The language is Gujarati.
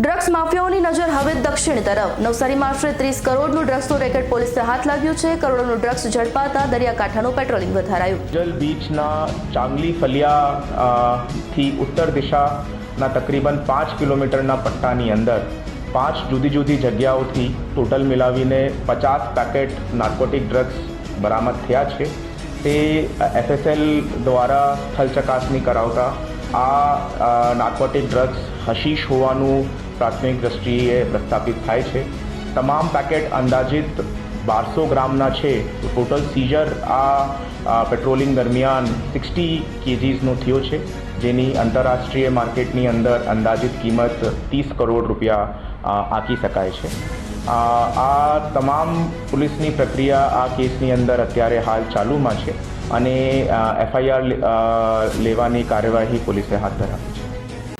ડ્રગ્સ માફિયાઓની નજર હવે દક્ષિણ તરફ. નવસારીમાં આશરે ત્રીસ કરોડનું ડ્રગ્સનું રેકેટ પોલીસે હાથ લાગ્યું છે. કરોડોનું ડ્રગ્સ ઝડપાતા દરિયાકાંઠાનું પેટ્રોલિંગ વધારાયું. જલ બીચના ચાંગલી ફલિયા થી ઉત્તર દિશાના તકરીબન પાંચ કિલોમીટરના પટ્ટાની અંદર પાંચ જુદી જુદી જગ્યાઓથી ટોટલ મિલાવીને પચાસ પેકેટ નાર્કોટિક ડ્રગ્સ બરામદ થયા છે. તે એફએસએલ દ્વારા સ્થળ ચકાસણી કરાવતા આ નાર્કોટિક ડ્રગ્સ હશીશ હોવાનું પ્રાથમિક દ્રષ્ટિએ પ્રસ્થાપિત થાય છે. તમામ પેકેટ અંદાજિત બારસો ગ્રામના છે. ટોટલ સીઝર આ પેટ્રોલિંગ દરમિયાન સિક્સટી કેજીસનો થયો છે. જેની આંતરરાષ્ટ્રીય માર્કેટની અંદર અંદાજિત કિંમત ત્રીસ કરોડ રૂપિયા આંકી શકાય છે. આ તમામ પોલીસની પ્રક્રિયા આ કેસની અંદર અત્યારે હાલ ચાલુમાં છે અને એફઆઈઆર લેવાની કાર્યવાહી પોલીસે હાથ ધરાવી છે.